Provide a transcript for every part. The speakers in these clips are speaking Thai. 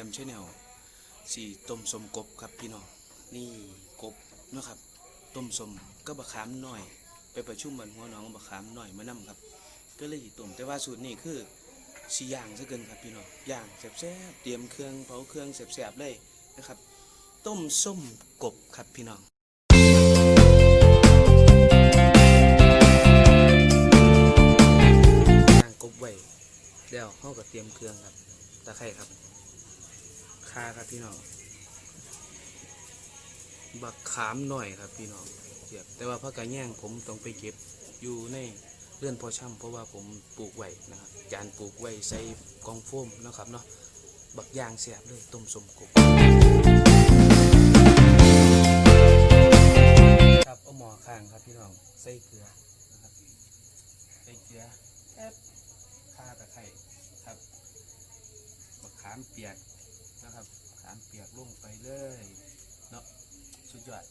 อมชแนลสีต้มสมกบครับพี่น้องนี่กบนะครับต้มสมก็บะขามหน่อย ไปประชุมมันหัวน้องบะขามหน่อยมานํครับ ก็เลยต้มแต่ว่าสูตรนี้คือสีย่างซะเกินครับพี่น้องย่างแซ่บๆเตรียมเครื่องเผาเครื่องแซ่บๆเลยนะครับ ต้มส้มกบครับพี่น้องย่างกบไว้เดี๋ยวเขาก็เตรียมเครื่องครับตะไคร้ครับ คาครับพี่น้องบักขามหน่อยครับพี่น้องเสียบแต่ว่าพักกระแย่งผมต้องไปเก็บอยู่ในเลื่อนพอช่ำเพราะว่าผมปลูกไว้นะครับจานปลูกไว้ใส่กองโฟมนะครับเนาะบักยางเสียบเลยต้มสมกุบครับเอาหมอข้างครับพี่น้องใส่เกลือนะครับใส่เกลือแป๊บข่าตะไคร้ครับบักขามเปียกน ครับขามเปียกลงไปเลยเนาะสุดยอด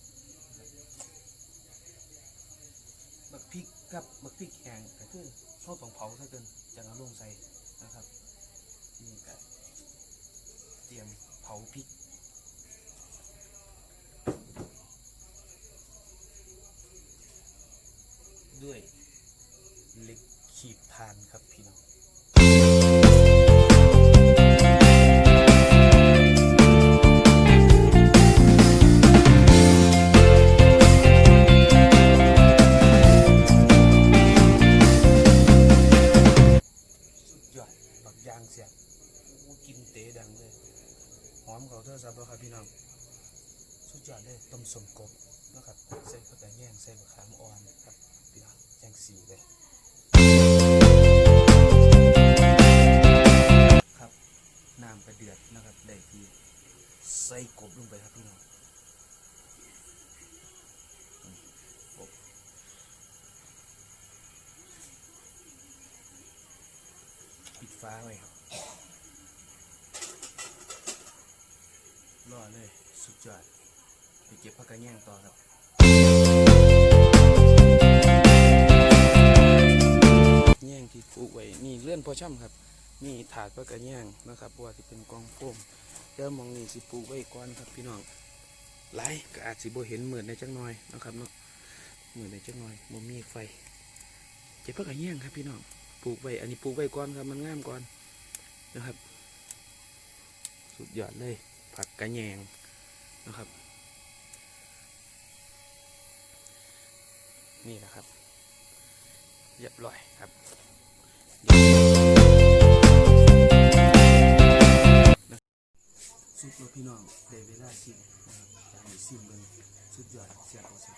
บักพริกกับบักพริกแห้งก็คือเข้าต้องเผาซะเกินจะเอาลงใส่นะครับนี่ก็เตรียมเผาพริกด้วยเหล็กขีดทานครับพี่น้อง เขาเท่าซับแล้วครับพี่น้องสุดยอดเลยต้มสมกบนะครับใส่ผักกาดแยงใส่มะขามอ่อนครับพี่น้องแจงสีเลยครับน้ำกระเดือดนะครับได้ที่ใส่กบลงไปครับพี่น้องปิดฟ้าไว้ครับ รอเลย สุดยอดไปเก็บผักกระแยงต่อครับแยงที่ปลูกไว้นี่เลื่อนพอช่ำครับมีถาดผักกระแยงนะครับพว่าที่เป็นกองโฟมเดี๋ยวมองนี่สิปลูกไว้ก่อนครับพี่น้องหลายก็อาจสิบ่เห็นเหมือนในจังน่อยนะครับเนาะเหมือนในจังน่อยบ่มีไฟเก็บผักกระแยงครับพี่น้องปลูกไว้อันนี้ปลูกไว้ก่อนครับมันงามก่อนนะครับ สุดยอดเลย ผักกระแยงนะครับ นี่นะครับ เรียบร้อยครับสุดแล้วพี่น้องได้เวลาชิมนะครับจานนี้ชิมเลยสุดยอดเสียบเอาเสียบ